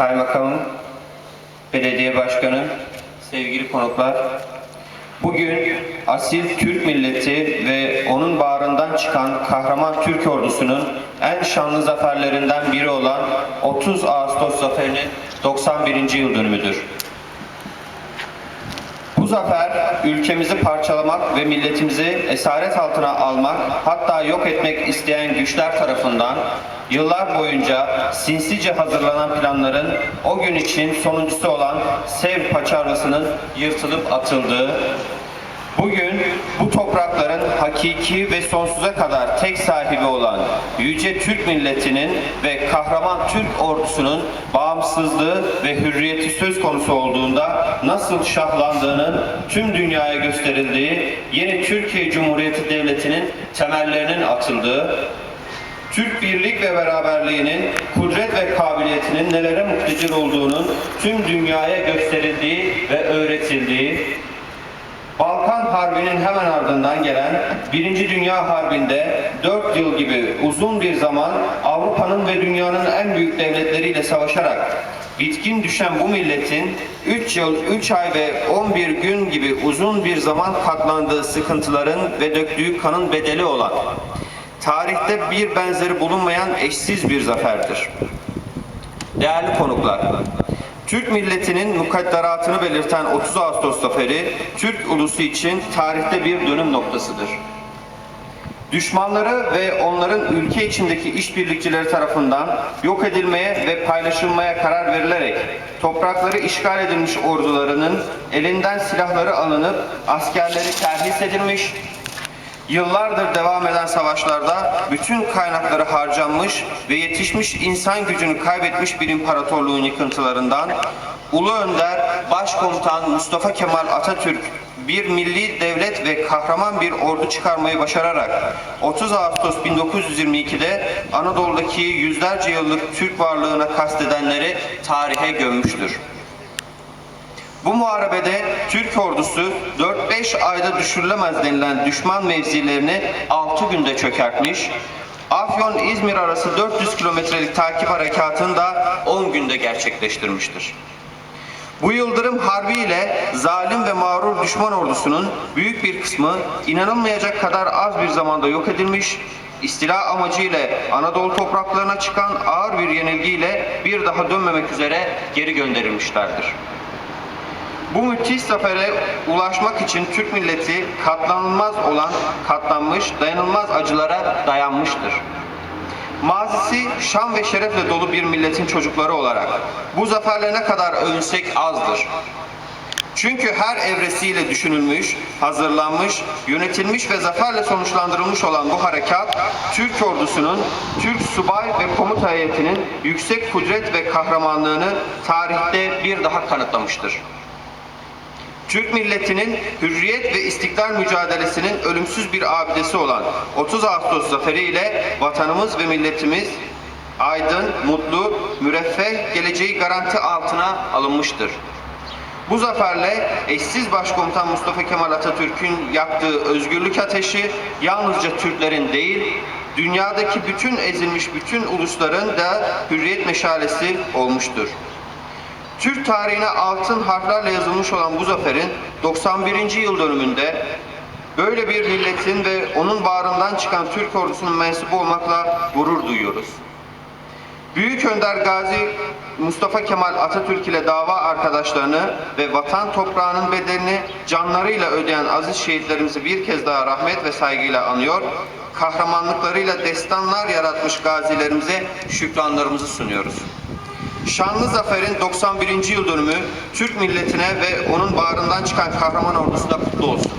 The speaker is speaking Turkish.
kaymakamım, belediye başkanı, sevgili konuklar. Bugün asil Türk milleti ve onun bağrından çıkan kahraman Türk ordusunun en şanlı zaferlerinden biri olan 30 Ağustos zaferinin 91. yıl dönümüdür. Zafer ülkemizi parçalamak ve milletimizi esaret altına almak hatta yok etmek isteyen güçler tarafından yıllar boyunca sinsice hazırlanan planların o gün için sonuncusu olan Sevr paçavrasının yırtılıp atıldığı, Bugün bu toprakların hakiki ve sonsuza kadar tek sahibi olan yüce Türk milletinin ve kahraman Türk ordusunun bağımsızlığı ve hürriyeti söz konusu olduğunda nasıl şahlandığının tüm dünyaya gösterildiği yeni Türkiye Cumhuriyeti Devleti'nin temellerinin atıldığı, Türk birlik ve beraberliğinin kudret ve kabiliyetinin nelere muktedir olduğunun tüm dünyaya gösterildiği ve öğretildiği, Balkan Harbi'nin hemen ardından gelen Birinci Dünya Harbi'nde 4 yıl gibi uzun bir zaman Avrupa'nın ve dünyanın en büyük devletleriyle savaşarak bitkin düşen bu milletin 3 yıl, 3 ay ve 11 gün gibi uzun bir zaman katlandığı sıkıntıların ve döktüğü kanın bedeli olan tarihte bir benzeri bulunmayan eşsiz bir zaferdir. Değerli konuklar, Türk milletinin mukadderatını belirten 30 Ağustos zaferi, Türk ulusu için tarihte bir dönüm noktasıdır. Düşmanları ve onların ülke içindeki işbirlikçileri tarafından yok edilmeye ve paylaşılmaya karar verilerek toprakları işgal edilmiş ordularının elinden silahları alınıp askerleri terhis edilmiş, Yıllardır devam eden savaşlarda bütün kaynakları harcanmış ve yetişmiş insan gücünü kaybetmiş bir imparatorluğun yıkıntılarından Ulu Önder Başkomutan Mustafa Kemal Atatürk bir milli devlet ve kahraman bir ordu çıkarmayı başararak 30 Ağustos 1922'de Anadolu'daki yüzlerce yıllık Türk varlığına kastedenleri tarihe gömmüştür. Bu muharebede Türk ordusu 4-5 ayda düşürülemez denilen düşman mevzilerini 6 günde çökertmiş, Afyon-İzmir arası 400 kilometrelik takip harekatını da 10 günde gerçekleştirmiştir. Bu Yıldırım Harbi ile zalim ve mağrur düşman ordusunun büyük bir kısmı inanılmayacak kadar az bir zamanda yok edilmiş, istila amacıyla Anadolu topraklarına çıkan ağır bir yenilgiyle bir daha dönmemek üzere geri gönderilmişlerdir. Bu müthiş zafere ulaşmak için Türk milleti katlanılmaz olan katlanmış, dayanılmaz acılara dayanmıştır. Mazisi şan ve şerefle dolu bir milletin çocukları olarak bu zaferle ne kadar övünsek azdır. Çünkü her evresiyle düşünülmüş, hazırlanmış, yönetilmiş ve zaferle sonuçlandırılmış olan bu harekat, Türk ordusunun, Türk subay ve komuta heyetinin yüksek kudret ve kahramanlığını tarihte bir daha kanıtlamıştır. Türk milletinin hürriyet ve istiklal mücadelesinin ölümsüz bir abidesi olan 30 Ağustos zaferi ile vatanımız ve milletimiz aydın, mutlu, müreffeh geleceği garanti altına alınmıştır. Bu zaferle eşsiz başkomutan Mustafa Kemal Atatürk'ün yaktığı özgürlük ateşi yalnızca Türklerin değil, dünyadaki bütün ezilmiş bütün ulusların da hürriyet meşalesi olmuştur. Türk tarihine altın harflerle yazılmış olan bu zaferin 91. yıl dönümünde böyle bir milletin ve onun bağrından çıkan Türk ordusunun mensubu olmakla gurur duyuyoruz. Büyük Önder Gazi Mustafa Kemal Atatürk ile dava arkadaşlarını ve vatan toprağının bedelini canlarıyla ödeyen aziz şehitlerimizi bir kez daha rahmet ve saygıyla anıyor, kahramanlıklarıyla destanlar yaratmış gazilerimize şükranlarımızı sunuyoruz. Şanlı Zafer'in 91. yıl dönümü Türk milletine ve onun bağrından çıkan kahraman ordusuna kutlu olsun.